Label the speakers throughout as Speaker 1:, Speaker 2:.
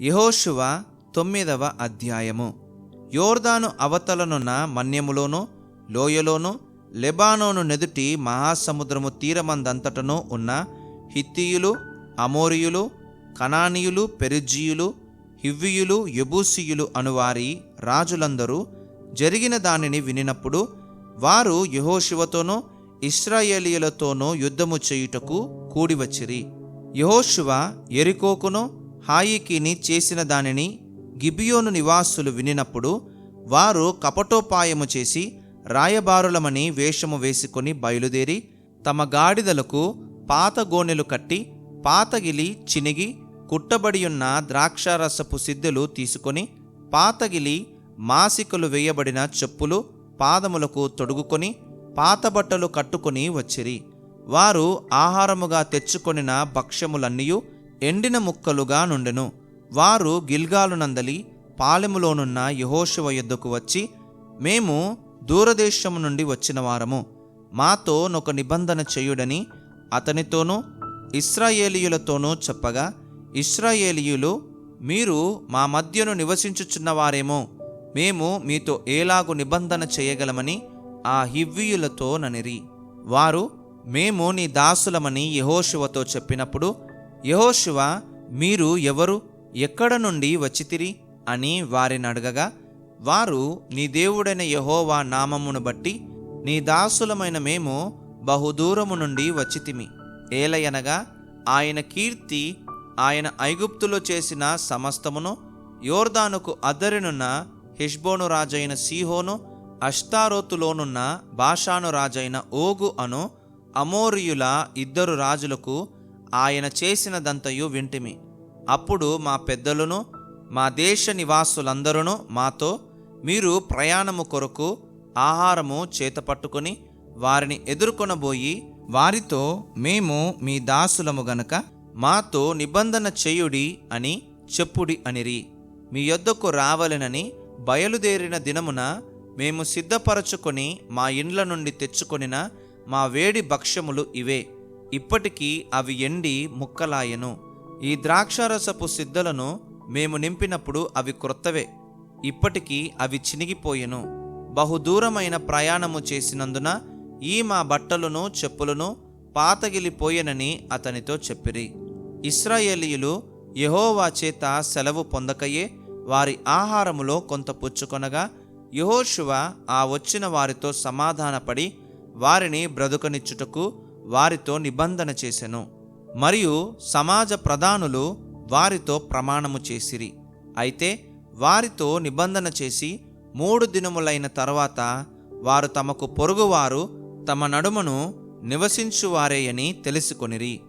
Speaker 1: యహోశువ తొమ్మిదవ అధ్యాయము. యోర్దాను అవతలనున్న మన్యములోను లోయలోను లెబానోను నెదుటి మహాసముద్రము తీరమందంతటను ఉన్న హిత్తీయులు అమోరియులు కనానీయులు పెరిజీయులు హివ్వియులు యబూసియులు అనువారి రాజులందరూ జరిగిన దానిని వినినప్పుడు వారు యహోశివతోనూ ఇస్రాయేలీయులతోనూ యుద్ధము చేయుటకు కూడివచ్చిరి. యహోశివ ఎరికోకును హాయికిని చేసిన దానిని గిబియోను నివాసులు వినినప్పుడు వారు కపటోపాయము చేసి రాయబారులమని వేషము వేసుకొని బయలుదేరి తమ గాడిదలకు పాత గోనెలు కట్టి పాతగిలి చినిగి కుట్టబడియున్న ద్రాక్షారసపు సిద్ధులు తీసుకొని పాతగిలి మాసికలు వేయబడిన చెప్పులు పాదములకు తొడుగుకొని పాత బట్టలు కట్టుకొని వచ్చిరి. వారు ఆహారముగా తెచ్చుకొనిన భక్ష్యములన్నీయు ఎండిన ముక్కలుగా నుండెను. వారు గిల్గాలునందలి పాలెములోనున్న యహోశివ యుద్ధకు వచ్చి మేము దూరదేశము నుండి వచ్చిన వారము. మాతో నొక నిబంధన చేయుడని అతనితోనూ ఇస్రాయేలీయులతోనూ చెప్పగా ఇస్రాయేలీయులు మీరు మా మధ్యను నివసించుచున్నవారేమో మేము మీతో ఏలాగు నిబంధన చేయగలమని ఆ హివ్వీయులతో ననిరి. వారు మేము నీ దాసులమని యహోశివతో చెప్పినప్పుడు యహోశివ మీరు ఎవరు? ఎక్కడ నుండి వచ్చితిరి? అని వారిని అడగగా వారు నీ దేవుడైన యహోవా నామమును బట్టి నీ దాసులమైన మేము బహుదూరము నుండి వచ్చితిమి. ఏలయనగా ఆయన కీర్తి ఆయన ఐగుప్తులో చేసిన సమస్తమును యోర్దానుకు అద్దరినున్న హిష్బోను రాజైన సీహోను అష్తారోతులోనున్న బాషాను రాజైన ఓగు అను అమోరియుల ఇద్దరు రాజులకు ఆయన చేసినదంతయు వింటిమి. అప్పుడు మా పెద్దలను మా దేశ నివాసులందరూ మాతో మీరు ప్రయాణము కొరకు ఆహారము చేతపట్టుకుని వారిని ఎదుర్కొనబోయి వారితో మేము మీ దాసులము గనక మాతో నిబంధన చేయుడి అని చెప్పుడి అనిరి. మీ యొద్దకు రావలెనని బయలుదేరిన దినమున మేము సిద్ధపరచుకొని మా ఇండ్ల నుండి తెచ్చుకొనిన మా వేడి భక్ష్యములు ఇవే. ఇప్పటికీ అవి ఎండి ముక్కలాయెను. ఈ ద్రాక్షారసపు సిద్ధలను మేము నింపినప్పుడు అవి క్రొత్తవే. ఇప్పటికీ అవి చినిగిపోయెను. బహుదూరమైన ప్రయాణము చేసినందున ఈ మా బట్టలను చెప్పులను పాతగిలిపోయెనని అతనితో చెప్పిరి. ఇస్రాయేలీయులు యహోవా చేత సెలవు పొందకయే వారి ఆహారములో కొంత పుచ్చుకొనగా యహోశువ ఆ వచ్చిన వారితో సమాధానపడి వారిని బ్రతుకనిచ్చుటకు వారితో నిబంధన చేసెను. మరియు సమాజ ప్రధానులు వారితో ప్రమాణము చేసిరి. అయితే వారితో నిబంధన చేసి మూడు దినములైన తర్వాత వారు తమకు పొరుగువారు తమ నడుమను నివసించువారేయని తెలుసుకొనిరి.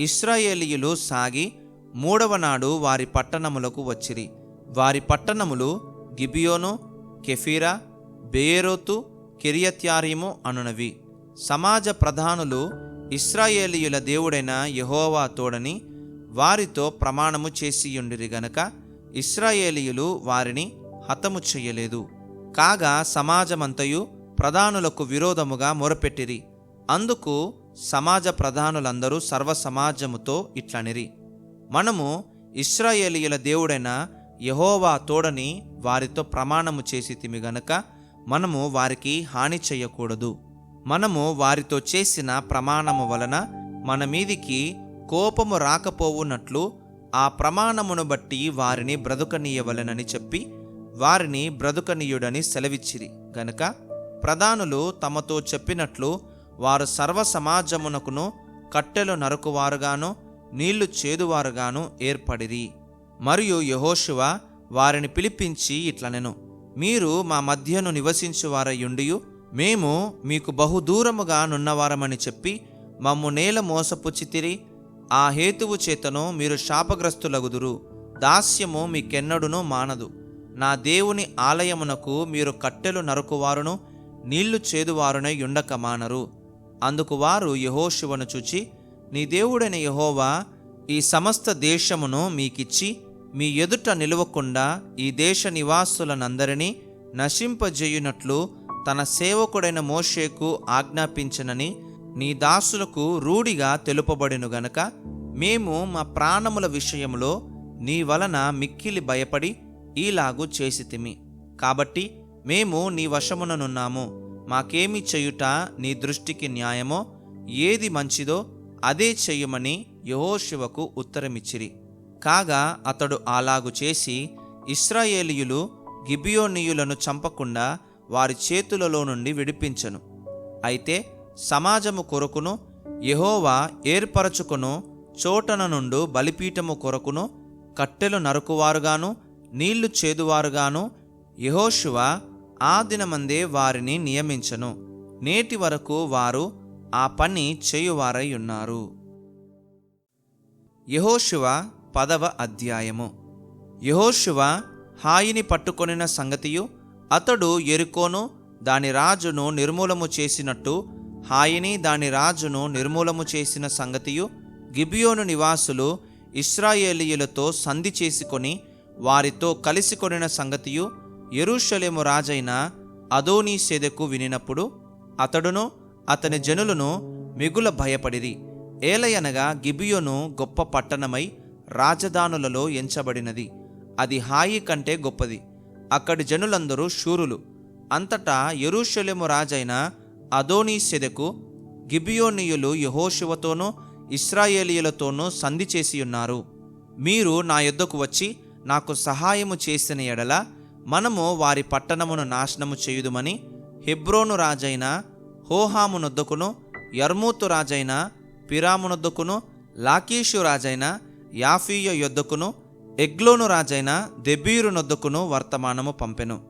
Speaker 1: ఇస్రాయేలీయులు సాగి మూడవ నాడు వారి పట్టణములకు వచ్చిరి. వారి పట్టణములు గిబియోను కెఫీరా బేరోతు కిరియత్యారీము అనునవి. సమాజ ప్రధానులు ఇస్రాయేలీయుల దేవుడైన యహోవా తోడని వారితో ప్రమాణము చేసియుండిరి గనక ఇస్రాయేలీయులు వారిని హతము చెయ్యలేదు కాగా సమాజమంతయు ప్రధానులకు విరోధముగా మొరపెట్టిరి. అందుకు సమాజ ప్రధానులందరూ సర్వ సమాజముతో ఇట్లనిరి. మనము ఇస్రాయేలీయుల దేవుడైన యహోవా తోడని వారితో ప్రమాణము చేసి తిమి గనక మనము వారికి హాని చెయ్యకూడదు మనము వారితో చేసిన ప్రమాణము వలన మన మీదికి కోపము రాకపోవునట్లు ఆ ప్రమాణమును బట్టి వారిని బ్రతుకనీయవలనని చెప్పి వారిని బ్రతుకనీయుడని సెలవిచ్చిరి. గనుక ప్రధానులు తమతో చెప్పినట్లు వారు సర్వ సమాజమునకును కట్టెలు నరుకువారుగాను నీళ్ళు చేదువారుగాను ఏర్పడిరి. మరియు యహోశివ వారిని పిలిపించి ఇట్లనెను మీరు మా మధ్యను నివసించువారయుండియు మేము మీకు బహుదూరముగా నున్నవారమని చెప్పి మమ్ము నేల మోసపుచ్చితిరి ఆ హేతువు చేతను మీరు శాపగ్రస్తులగుదురు. దాస్యము మీకెన్నడునూ మానదు. నా దేవుని ఆలయమునకు మీరు కట్టెలు నరుకువారును నీళ్ళు చేదువారునై ఉండక మానరు. అందుకు వారు యహోశివను చూచి నీ దేవుడైన యహోవా ఈ సమస్త దేశమును మీకిచ్చి మీ ఎదుట నిలవకుండా ఈ దేశ నివాసులనందరినీ నశింపజేయునట్లు తన సేవకుడైన మోషేకు ఆజ్ఞాపించనని నీ దాసులకు రూఢిగా తెలుపబడెను గనక మేము మా ప్రాణముల విషయంలో నీ వలన మిక్కిలి భయపడి ఈలాగు చేసితిమి కాబట్టి మేము నీ వశముననున్నాము. మాకేమి చేయుట నీ దృష్టికి న్యాయమో ఏది మంచిదో అదే చెయ్యమని యహోశివకు ఉత్తరమిచ్చిరి. కాగా అతడు అలాగు చేసి ఇస్రాయేలీయులు గిబియోనీయులను చంపకుండా వారి చేతులలో నుండి విడిపించను. అయితే సమాజము కొరకును యహోవా ఏర్పరచుకును చోటన నుండు బలిపీఠము కొరకును కట్టెలు నరుకువారుగాను నీళ్ళు చేదువారుగాను యహోశువ ఆ దినమందే వారిని నియమించను. నేటి వరకు వారు ఆ పని చేయువారై ఉన్నారు. యహోశివ పదవ అధ్యాయము. యహోశివ హాయిని పట్టుకొనిన సంగతియు అతడు ఎరుకోను దాని రాజును నిర్మూలము చేసినట్టు హాయిని దాని రాజును నిర్మూలము చేసిన సంగతియు గిబియోను నివాసులు ఇస్రాయేలీయులతో సంధి చేసుకొని వారితో కలిసి కొనిన సంగతియు ఎరుషలేము రాజైన అదోనీ సెదకు వినినప్పుడు అతడును అతని జనులను మిగుల భయపడిరి. ఏలయనగా గిబియోను గొప్ప పట్టణమై రాజధానులలో ఎంచబడినది. అది హాయి కంటే గొప్పది. అక్కడి జనులందరూ శూరులు. అంతటా యెరూషలేము రాజైన అదోనీ సెదకు గిబియోనీయులు యహోశివతోనూ ఇస్రాయేలీయులతోనూ సంధి చేసి ఉన్నారు మీరు నా యొద్దకు వచ్చి నాకు సహాయము చేసిన ఎడల మనము వారి పట్టణమును నాశనము చేయుదుమని హెబ్రోను రాజైన హోహామునొద్దకును యర్మూతు రాజైన పిరామునొద్దకును లాకీషు రాజైన యాఫీయ యొద్దకును ఎగ్లోను రాజైన దెబీరునొద్దకును వర్తమానము పంపెను.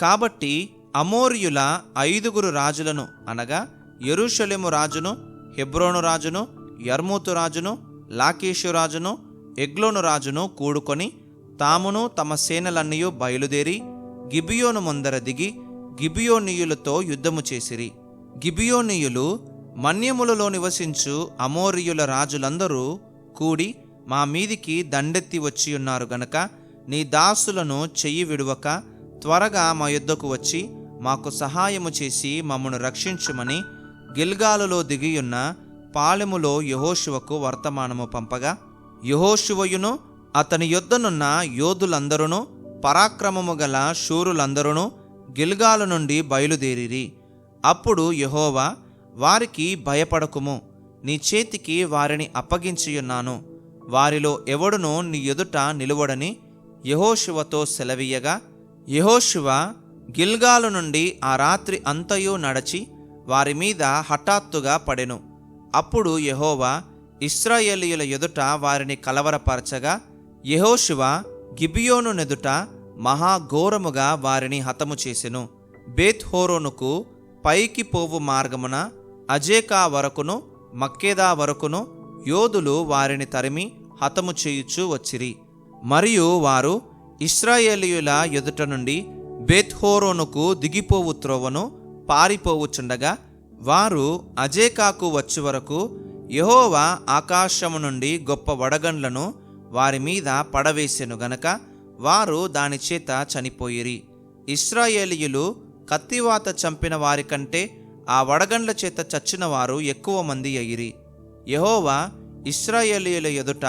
Speaker 1: కాబట్టి అమోరియుల ఐదుగురు రాజులను అనగా ఎరుషలేము రాజును హెబ్రోను రాజును యర్మూతు రాజును లాకేషు రాజును ఎగ్లోను రాజును కూడుకొని తామును తమ సేనలన్నీ బయలుదేరి గిబియోను ముందర దిగి గిబియోనీయులతో యుద్ధము చేసిరి. గిబియోనీయులు మన్యములలో నివసించు అమోరియుల రాజులందరూ కూడి మా మీదికి దండెత్తి వచ్చి ఉన్నారు గనక నీ దాసులను చెయ్యి విడువక త్వరగా మా యుద్ధకు వచ్చి మాకు సహాయము చేసి మమ్మను రక్షించుమని గిల్గాలులో దిగియున్న పాలెములో యహోశివకు వర్తమానము పంపగా యహోశివయును అతని యొద్దనున్న యోధులందరూ పరాక్రమము గల శూరులందరూ గిల్గాలు నుండి బయలుదేరిరి. అప్పుడు యహోవా వారికి భయపడకుము నీ చేతికి వారిని అప్పగించియున్నాను. వారిలో ఎవడునూ నీ ఎదుట నిలువడని యహోశివతో సెలవీయగా యహోశివ గిల్గాలు నుండి ఆ రాత్రి అంతయు నడచి వారి మీద హఠాత్తుగా పడెను. అప్పుడు యహోవా ఇస్రాయేలీయుల ఎదుట వారిని కలవరపరచగా యహోశివ గిబియోను నెదుట మహాఘోరముగా వారిని హతము చేసెను. బేత్హోరోనుకు పైకి పోవు మార్గమున అజేకా వరకును మక్కేదా వరకును యోధులు వారిని తరిమి హతము చేయుచూ వచ్చిరి. మరియు వారు ఇస్రాయేలీయుల ఎదుట నుండి బేత్హోరోనుకు దిగిపోవు త్రోవను పారిపోవుచుండగా వారు అజేకాకు వచ్చి వరకు యహోవా ఆకాశము నుండి గొప్ప వడగండ్లను వారి మీద పడవేసెను గనక వారు దాని చేత చనిపోయిరి. ఇస్రాయేలీయులు కత్తివాత చంపిన వారికంటే ఆ వడగండ్ల చేత చచ్చిన వారు ఎక్కువ మంది అయ్యిరి. యహోవా ఇస్రాయేలీయుల ఎదుట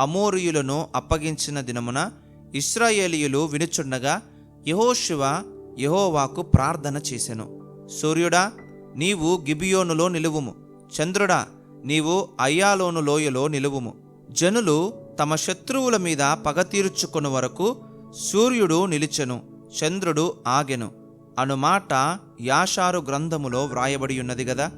Speaker 1: అమోరియులను అప్పగించిన దినమున ఇస్రాయేలీయులు వినుచుండగా యహోశివ యహోవాకు ప్రార్థన చేసెను. సూర్యుడా నీవు గిబియోనులో నిలువుము. చంద్రుడా నీవు అయ్యాలోను లోయలో నిలువుము. జనులు తమ శత్రువుల మీద పగ తీర్చుకొను వరకు సూర్యుడు నిలిచెను చంద్రుడు ఆగెను. అనుమాట యాషారు గ్రంథములో వ్రాయబడి ఉన్నది గదా.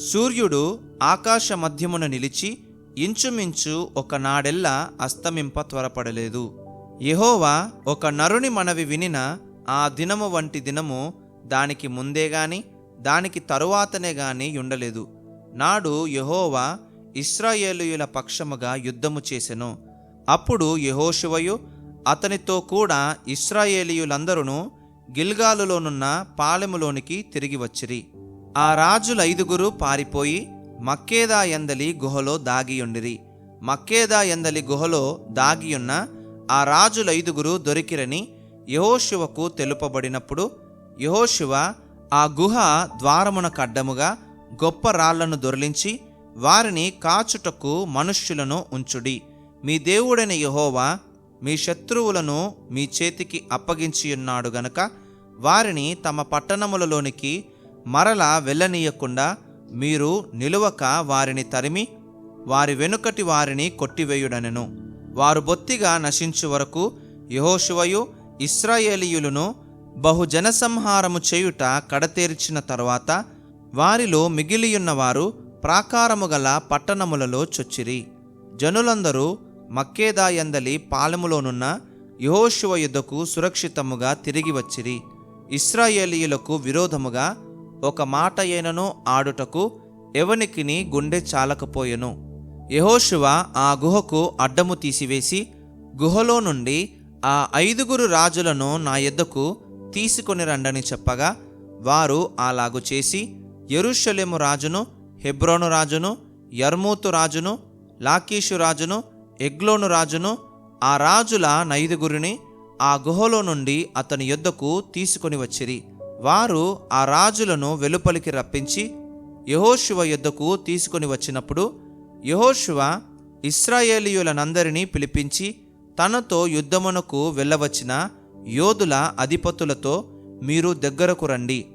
Speaker 1: సూర్యుడు ఆకాశ మధ్యమున నిలిచి ఇంచుమించు ఒక నాడెల్లా అస్తమింప త్వరపడలేదు. యహోవా ఒక నరుని మనవి వినిన ఆ దినము వంటి దినము దానికి ముందే గాని దానికి తరువాతనే గాని ఉండలేదు. నాడు యహోవా ఇస్రాయేలుయుల పక్షముగా యుద్ధము చేసెను. అప్పుడు యహోశివయు అతనితో కూడా ఇస్రాయేలీయులందరూ గిల్గాలులోనున్న పాలెములోనికి తిరిగి వచ్చిరి. ఆ రాజుల ఐదుగురు పారిపోయి మక్కేదా ఎందలి గుహలో దాగియుండిరి. మక్కేదా ఎందలి గుహలో దాగియున్న ఆ రాజుల ఐదుగురు దొరికిరని యహోశివకు తెలుపబడినప్పుడు యహోశివ ఆ గుహ ద్వారమున కడ్డముగా గొప్ప రాళ్ళను దొరిలించి వారిని కాచుటకు మనుష్యులను ఉంచుడి. మీ దేవుడైన యహోవా మీ శత్రువులను మీ చేతికి అప్పగించియున్నాడు గనక వారిని తమ పట్టణములలోనికి మరల వెళ్ళనీయకుండా మీరు నిలువక వారిని తరిమి వారి వెనుకటి వారిని కొట్టివేయుడనెను. వారు బొత్తిగా నశించు వరకు యహోశివయు ఇస్రాయేలీయులను బహుజనసంహారము చేయుట కడతేర్చిన తరువాత వారిలో మిగిలియున్నవారు ప్రాకారము గల పట్టణములలో చొచ్చిరి. జనులందరూ మక్కేదాయందలి పాలెములోనున్న యహోశివ యుద్ధకు సురక్షితముగా తిరిగి వచ్చిరి. ఇస్రాయేలీయులకు విరోధముగా ఒక మాట ఏనను ఆడుటకు ఎవనికిని గుండె చాలకపోయెను. యహోశివ ఆ గుహకు అడ్డము తీసివేసి గుహలో నుండి ఆ ఐదుగురు రాజులను నా ఎద్దకు తీసుకొని రండని చెప్పగా వారు అలాగు చేసి ఎరుషలేము రాజును హెబ్రోను రాజును యర్మూతు రాజును లాకీషు రాజును ఎగ్లోను రాజును ఆ రాజుల నైదుగురిని ఆ గుహలో నుండి అతని యొద్దకు తీసుకొని వచ్చిరి. వారు ఆ రాజులను వెలుపలికి రప్పించి యహోశివ యుద్ధకు తీసుకొని వచ్చినప్పుడు యహోశివ ఇస్రాయేలీయులనందరినీ పిలిపించి తనతో యుద్ధమునకు వెళ్ళవచ్చిన యోధుల అధిపతులతో మీరు దగ్గరకు రండి.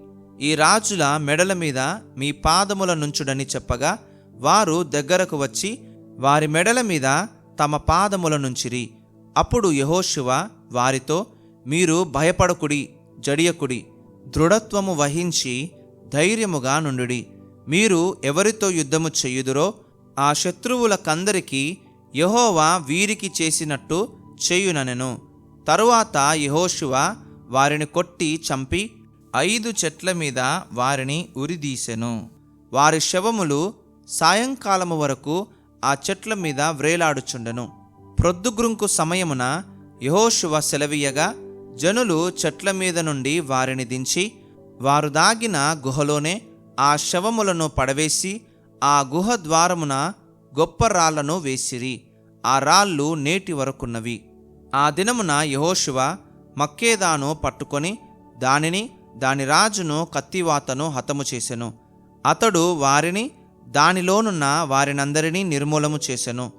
Speaker 1: ఈ రాజుల మెడల మీద మీ పాదముల నుంచుడని చెప్పగా వారు దగ్గరకు వచ్చి వారి మెడల మీద తమ పాదముల నుంచిరి. అప్పుడు యహోశివ వారితో మీరు భయపడకుడి జడియకుడి దృఢత్వము వహించి ధైర్యముగా నుండుడి. మీరు ఎవరితో యుద్ధము చెయ్యుదురో ఆ శత్రువులకందరికీ యహోవా వీరికి చేసినట్టు చేయుననెను. తరువాత యహోశువ వారిని కొట్టి చంపి ఐదు చెట్ల మీద వారిని ఉరిదీసెను. వారి శవములు సాయంకాలము వరకు ఆ చెట్ల మీద వ్రేలాడుచుండెను. ప్రొద్దుగ్రుంకు సమయమున యహోశువ సెలవీయగా జనులు చెట్ల మీద నుండి వారిని దించి వారు దాగిన గుహలోనే ఆ శవములను పడవేసి ఆ గుహ ద్వారమున గొప్ప రాళ్ళను వేసిరి. ఆ రాళ్ళు నేటి వరకున్నవి. ఆ దినమున యహోశివ మక్కేదాను పట్టుకొని దానిని దాని రాజును కత్తివాతను హతము చేసెను. అతడు వారిని దానిలోనున్న వారినందరినీ నిర్మూలము చేసెను.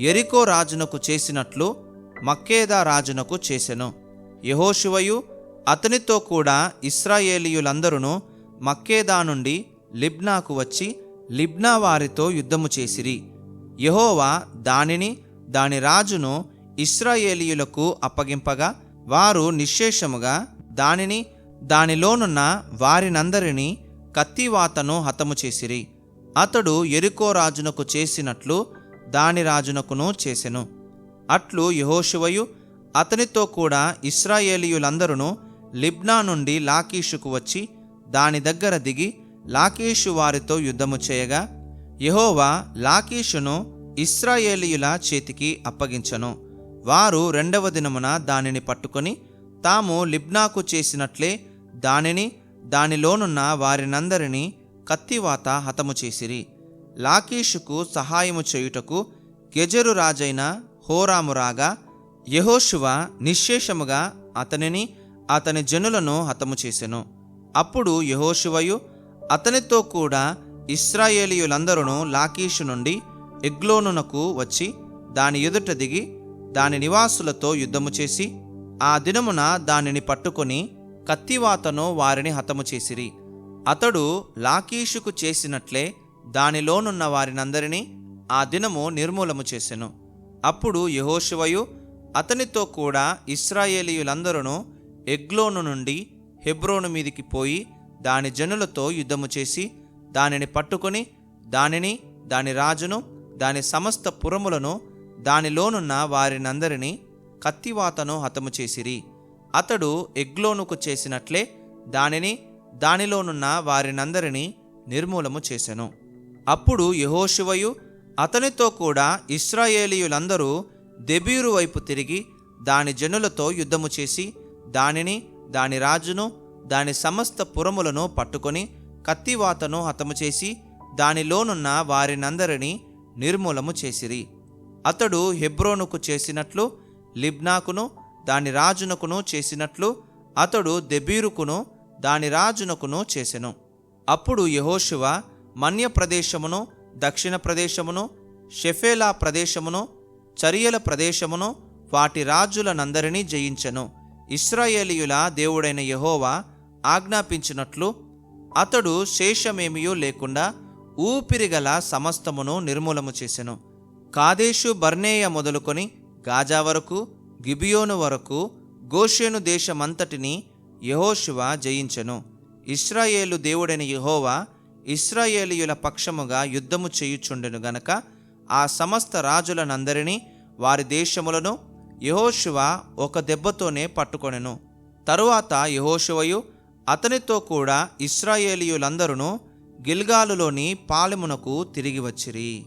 Speaker 1: ఎరికో రాజునకు చేసినట్లు మక్కేదా రాజునకు చేసెను. యహోశివయు అతనితో కూడా ఇస్రాయేలీయులందరూ మక్కేదా నుండి లిబ్నాకు వచ్చి లిబ్నా వారితో యుద్ధము చేసిరి. యహోవా దానిని దాని రాజును ఇస్రాయేలీయులకు అప్పగింపగా వారు నిశ్శేషముగా దానిని దానిలోనున్న వారినందరినీ కత్తివాతను హతము చేసిరి. అతడు ఎరుకో రాజునకు చేసినట్లు దాని రాజునకును చేసెను. అట్లు యహోశివయు అతనితో కూడా ఇస్రాయేలీయులందరూ లిబ్నా నుండి లాకీషుకు వచ్చి దాని దగ్గర దిగి లాకీషు వారితో యుద్ధము చేయగా యహోవా లాకీషును ఇస్రాయేలీయుల చేతికి అప్పగించను. వారు రెండవ దినమున దానిని పట్టుకొని తాము లిబ్నాకు చేసినట్లే దానిని దానిలోనున్న వారినందరినీ కత్తివాత హతము చేసిరి. లాకీషుకు సహాయము చేయుటకు గెజరు రాజైన హోరాము రాగా యహోశువ నిశ్శేషముగా అతనిని అతని జనులను హతము చేసెను. అప్పుడు యెహోషువయు అతనితో కూడా ఇస్రాయేలీయులందరూ లాకీషు నుండి ఎగ్లోనునకు వచ్చి దాని ఎదుట దిగి దాని నివాసులతో యుద్ధము చేసి ఆ దినమున దానిని పట్టుకొని కత్తివాతను వారిని హతము చేసిరి. అతడు లాకీషుకు చేసినట్లే దానిలోనున్న వారినందరినీ ఆ దినము నిర్మూలము చేసెను. అప్పుడు యెహోషువయు అతనితో కూడా ఇస్రాయేలీయులందరూ ఎగ్లోను నుండి హెబ్రోను మీదికి పోయి దాని జనులతో యుద్ధము చేసి దానిని పట్టుకొని దానిని దాని రాజును దాని సమస్త పురములను దానిలోనున్న వారినందరినీ కత్తివాతను హతము చేసిరి. అతడు ఎగ్లోనుకు చేసినట్లే దానిని దానిలోనున్న వారినందరినీ నిర్మూలము చేసెను. అప్పుడు యహోశివయు అతనితో కూడా ఇస్రాయేలీయులందరూ దెబీరు వైపు తిరిగి దాని జనులతో యుద్ధము చేసి దానిని దాని రాజును దాని సమస్త పురములను పట్టుకొని కత్తివాతను హతము చేసి దానిలోనున్న వారినందరినీ నిర్మూలము చేసిరి. అతడు హెబ్రోనుకు చేసినట్లు లిబ్నాకును దాని రాజునకును చేసినట్లు అతడు దెబీరుకును దాని రాజునకును చేసెను. అప్పుడు యహోశివ మన్య ప్రదేశమును దక్షిణ ప్రదేశమును షెఫేలా ప్రదేశమును చరియల ప్రదేశమును వాటి రాజులనందరినీ జయించెను. ఇస్రాయేలీయుల దేవుడైన యహోవా ఆజ్ఞాపించినట్లు అతడు శేషమేమియూ లేకుండా ఊపిరిగల సమస్తమును నిర్మూలము చేసెను. కాదేశు బర్నేయ మొదలుకొని గాజా వరకు గిబియోను వరకు గోషేను దేశమంతటిని యహోశివ జయించెను. ఇస్రాయేలు దేవుడైన యహోవా ఇస్రాయేలీయుల పక్షముగా యుద్ధము చేయుచుండెను గనక ఆ సమస్త రాజులనందరినీ వారి దేశములను యహోశివ ఒక దెబ్బతోనే పట్టుకొనెను. తరువాత యహోశివయు అతనితో కూడా ఇస్రాయేలీయులందరూ గిల్గాలులోని పాలెమునకు తిరిగి వచ్చిరి.